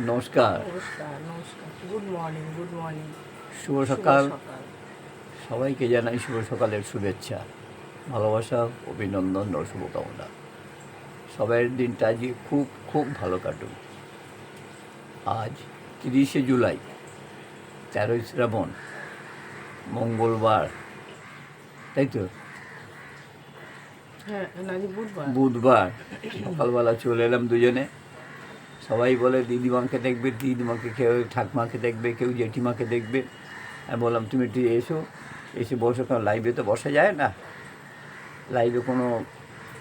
নমস্কার। নমস্কার নমস্কার। Good morning good morning. শুভ সকাল। সবাইকে জানাই শুভ সকালের শুভেচ্ছা ভালোবাসা অভিনন্দন ও শুভকামনা। সবাইয়ের দিনটা আজকে খুব খুব ভালো কাটুক। আজ তিরিশে জুলাই তেরোই শ্রাবণ মঙ্গলবার। তাই তো? হ্যাঁ বুধবার। বুধবার। সকালবেলা চলে এলাম দুজনে। সবাই বলে দিদিমাকে দেখবে দিদিমাকে কেউ ঠাকমাকে দেখবে, কেউ জেঠিমাকে দেখবে। আমি বললাম, তুমি একটু এসো, এসে বসো, কারণ লাইভে তো বসা যায় না। লাইভে কোনো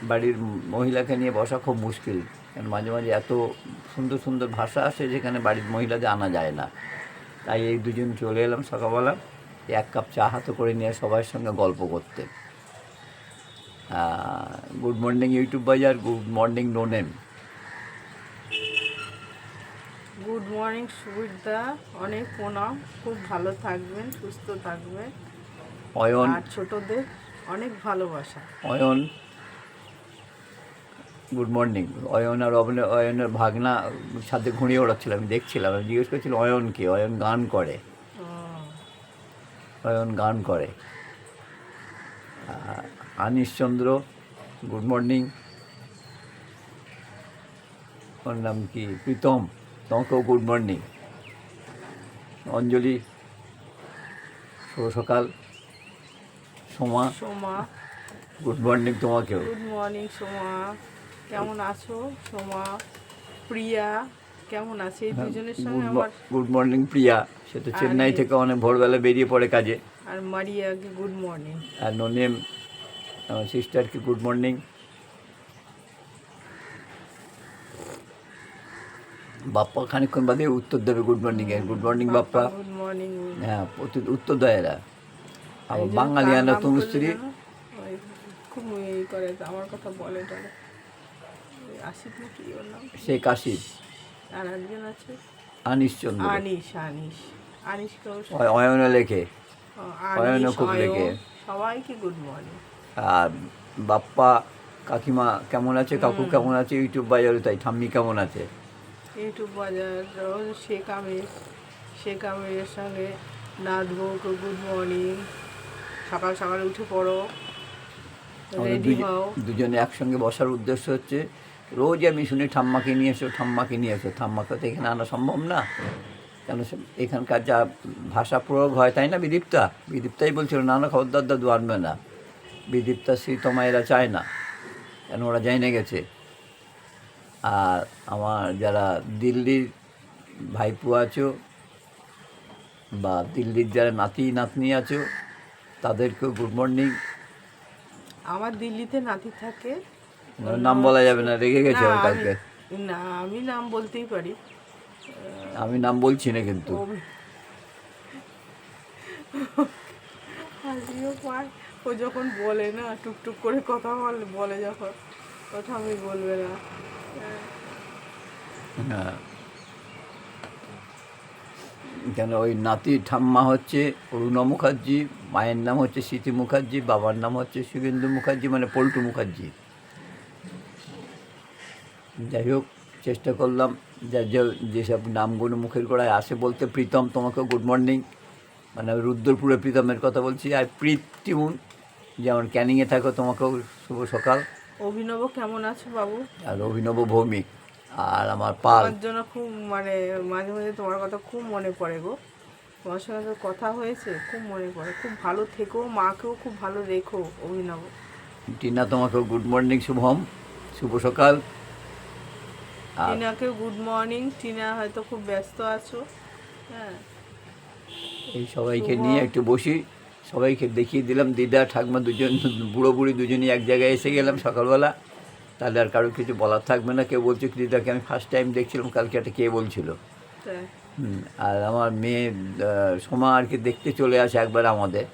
বাড়ির মহিলাকে নিয়ে বসা খুব মুশকিল। কারণ মাঝে মাঝে এত সুন্দর সুন্দর ভাষা আসে যেখানে বাড়ির মহিলাদের আনা যায় না। তাই এই দুজন চলে এলাম সকালবেলা, এক কাপ চা হাতে করে নিয়ে সবার সঙ্গে গল্প করতে। গুড মর্নিং ইউটিউব বাজার good morning no name good morning সুবিধা অনেক প্রণাম। খুব ভালো থাকবেন সুস্থ থাকবেন। অয়ন। আর ছোটদের অনেক ভালোবাসা। অয়ন। গুড মর্নিং অয়ন আর অবনে অয়নের ভাগনা সাথে ঘুরিয়ে ওড়াচ্ছিল আমি দেখছিলাম। আমি জিজ্ঞেস করছিলাম অয়নকে অয়ন গান করে? অয়ন গান করে। আর আনিস চন্দ্র গুড মর্নিং ওর নাম কি? প্রীতম। তোমাকেও গুড মর্নিং। অঞ্জলি শুভ সকাল। সোমা সোমা। গুড মর্নিং তোমাকেও। Good morning Soma. কেমন আছো? সোমা প্রিয়া কেমন আছে? এই দুজনের সঙ্গে আমার গুড মর্নিং প্রিয়া। সে তো চেন্নাই থেকে অনেক ভোরবেলা বেরিয়ে পড়ে কাজে। আর মারিয়াকে গুড মর্নিং। আর ননেম আমার সিস্টারকে গুড মর্নিং। বাপ্পা খানিক্ষণ বাদে উত্তর দেবে গুড মর্নিং এর গুড মর্নিং বাপ্পা হ্যাঁ উত্তর দেয় এরা। আবার বাঙালিয়ানা তনুশ্রী। খুব এই করে আমার কথা বলে টলে ওই না কি ওর নাম? শেখ আসিফ আর একজন আছে? আনিস চন্দ্র। আনিস আনিস। স- লেখে। খুব অয়ন, লেগে। সবাইকে গুড মর্নিং আর বাপ্পা কাকিমা কেমন আছে? কাকু কেমন আছে? ইউটিউব বাজারে তাই ঠাম্মি কেমন আছে? ইউটিউব বাজার শেখ আমির শেখ আমিরের সঙ্গে নাচবউকে গুড মর্নিং সকাল সকালে উঠে পড়ো রেডি হও। দুজনে একসঙ্গে বসার উদ্দেশ্য হচ্ছে রোজ আমি শুনি ঠাম্মাকে নিয়ে এসো ঠাম্মাকে নিয়ে এসো। ঠাম্মাকে তো এখানে আনা সম্ভব না। কেন এখানকার যা ভাষা প্রয়োগ হয় তাই না বিদীপ্তা? বিদীপ্তাই বলছিল না না খবরদার দাদু আনবে না বিদীপ্তা শ্রীতমা এরা চায় না। কেন ওরা যাই গেছে? আর আমার যারা দিল্লির ভাইপু আছো বা দিল্লির যারা নাতি নাতনি আছো তাদেরকেও গুড মর্নিং। আমার দিল্লিতে নাতি থাকে। নাম বলা যাবে না রেগে গেছে না, আমার আমি- কালকে। না আমি নাম বলতেই পারি। আমি নাম বলছি না কিন্তু। হাসিও পায়। ও যখন বলে না টুকটুক করে কথা বলে বলে যখন কথা আমি বলবে না। কেন ওই নাতি ঠাম্মা হচ্ছে অরুণা মুখার্জি, মায়ের নাম হচ্ছে স্মৃতি মুখার্জি, বাবার নাম হচ্ছে শুভেন্দু মুখার্জি মানে পল্টু মুখার্জি। যাই হোক, চেষ্টা করলাম যা যেসব নামগুলো মুখের গোড়ায় আসে বলতে প্রীতম তোমাকে গুড মর্নিং মানে রুদ্রপুরে প্রীতমের কথা বলছি। আর প্রীতিমুন, যেমন ক্যানিংয়ে থাকো তোমাকেও শুভ সকাল। অভিনব কেমন আছো বাবু? আর অভিনব ভৌমিক আর আমার পাল। আমার জন্য খুব মানে মাঝে মাঝে তোমার কথা খুব মনে পড়ে গো। তোমার সঙ্গে তো কথা হয়েছে খুব মনে পড়ে। খুব ভালো থেকো মাকেও খুব ভালো রেখো অভিনব। টিনা তোমাকে গুড মর্নিং শুভম। শুভ সকাল। টিনাকেও গুড মর্নিং টিনা হয়তো খুব ব্যস্ত আছো। হ্যাঁ। এই সবাইকে নিয়ে একটু বসি। সবাইকে দেখিয়ে দিলাম দিদা ঠাকমা দুজন বুড়ো বুড়ি দুজনই এক জায়গায় এসে গেলাম সকালবেলা। তাহলে আর কারও কিছু বলার থাকবে না কেউ বলছে দিদাকে আমি ফার্স্ট টাইম দেখছিলাম কালকে একটা কে বলছিল? আর আমার মেয়ে সোমা আর কি দেখতে চলে আসে একবার আমাদের।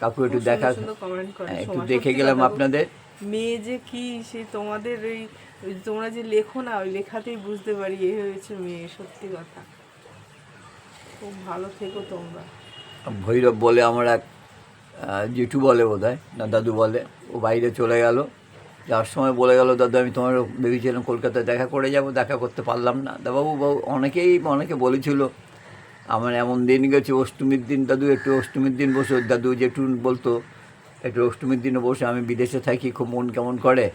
কাকু একটু দেখা। হ্যাঁ, একটু দেখে গেলাম আপনাদের। মেয়ে যে কি সে তোমাদের ওই তোমরা যে লেখো না ওই লেখাতেই বুঝতে পারি এই হয়েছে মেয়ে সত্যি কথা। খুব ভালো থেকো তোমরা। ভৈরব বলে আমার এক জেঠু বলে বোধ হয় না দাদু বলে ও বাইরে চলে গেল। যাওয়ার সময় বলে গেল দাদু আমি তোমার ভেবেছিলাম কলকাতায় দেখা করে যাব দেখা করতে পারলাম না। দাবাবু বাবু অনেকেই অনেকে বলেছিল আমার এমন দিন গেছে অষ্টমীর দিন দাদু একটু অষ্টমীর দিন বসে। দাদু যেটু বলতো একটু অষ্টমীর দিনে বসে আমি বিদেশে থাকি খুব মন কেমন করে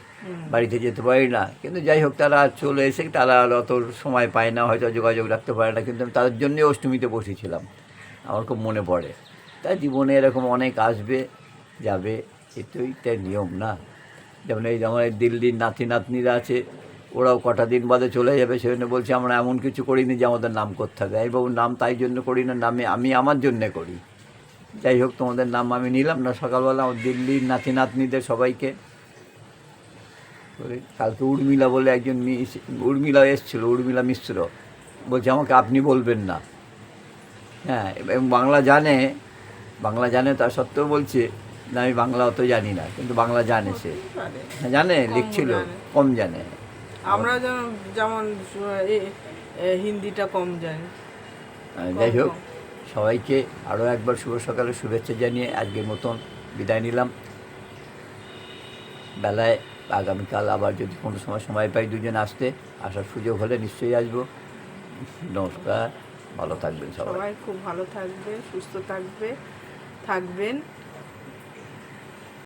বাড়িতে যেতে পারি না। কিন্তু যাই হোক তারা চলে এসে তারা আর অত সময় পায় না হয়তো যোগাযোগ রাখতে পারে না কিন্তু আমি তাদের জন্যই অষ্টমীতে বসেছিলাম। আমার খুব মনে পড়ে। তাই জীবনে এরকম অনেক আসবে, যাবে এটাই তার নিয়ম না। যেমন এই এই দিল্লির নাতি নাতনিরা আছে, ওরাও কটা দিন বাদে চলে যাবে সেখানে বলছে, আমরা এমন কিছু করিনি যে আমাদের নাম করতে হবে। এই বাবু, নাম তাই জন্য করি না, নামে আমি আমার জন্যে করি। যাই হোক, তোমাদের নাম আমি নিলাম না, সকালবেলা আমার দিল্লির নাতি নাতনিদের সবাইকে কালকে উর্মিলা বলে একজন মিস, উর্মিলা এসেছিল, উর্মিলা মিশ্র। বলছে, আমাকে আপনি বলবেন না। হ্যাঁ এবং বাংলা জানে বাংলা জানে তা সত্ত্বেও বলছে না আমি বাংলা অত জানি না কিন্তু বাংলা জানে সে। হ্যাঁ, জানে লিখছিল কম জানে। আমরা যেমন হিন্দিটা কম জানি। যাই হোক সবাইকে আরও একবার শুভ সকালে শুভেচ্ছা জানিয়ে আজকের মতন বিদায় নিলাম। বেলায় আগামীকাল আবার যদি কোনো সময় সময় পাই দুজন আসতে আসার সুযোগ হলে নিশ্চয়ই আসব। নমস্কার ভালো থাকবেন সবাই। সবাই খুব ভালো থাকবে সুস্থ থাকবে। থাকবেন।